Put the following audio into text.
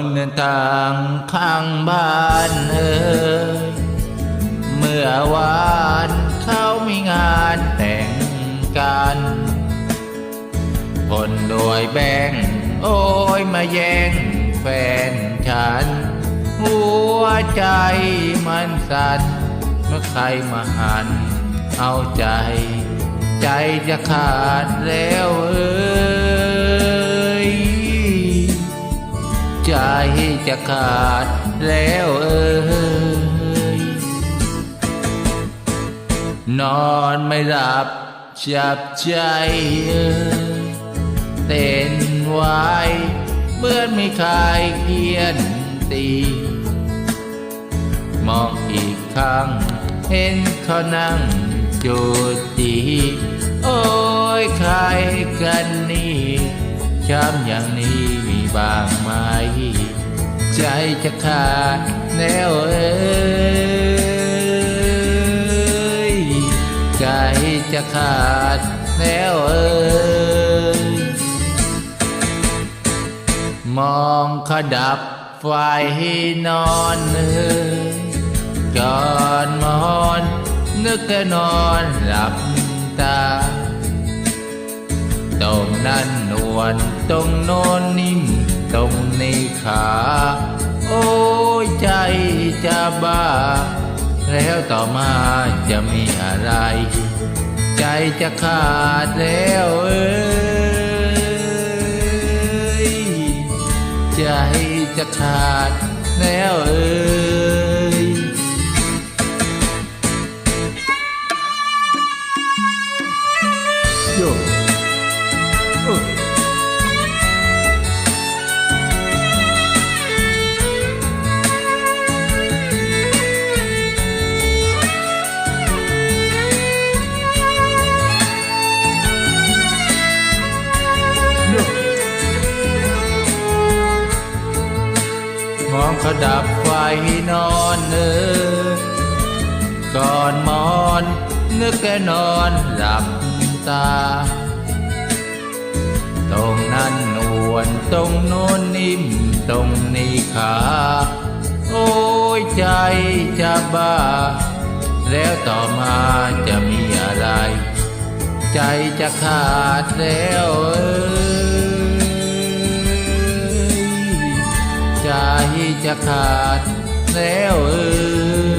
นเดินทางข้างบ้านเอ่ยเมื่อวานเขามีงานแต่งกันคนรวยแบ่งโอ้ยมาแย่งแฟนฉัน หัวใจมันสั่นเมื่อใครมาหัน เอาใจ ใจจะขาดแล้วเอ้ ใจจะขาดแล้วเอ้ยนอนไม่หลับจับใจเต้นไว้เหมื่อนไม่คายเขียนตีมองอีกครั้งเห็นเขานั่งจูจีโอ้ยใครกันนี่ช้ำอย่างนี้ บางไหม ใจจะขาดแล้วเอ้ยใจจะขาดแล้วเอ้ยมองขดับไฟนอนเอ้ยก่อนมอนนึกก็นอนหลับตา ตรงนั้นนวลตรงโน้นนิ่ม นี้ขา โอ้ใจจะบ้า แล้วต่อมาจะมีอะไร ใจจะขาดแล้วเอ้ย ใจจะขาดแล้วเขาดับไฟนอนเออก่อนมอนนึกแกนอนหลับตา ตรงนั้นนวลตรงโน้นนิ่มตรงนี้ขา โอ้ยใจจะบ้า แล้วต่อมาจะมีอะไร ใจจะขาดแล้วเอ้ย จจะขาดแล้วเออ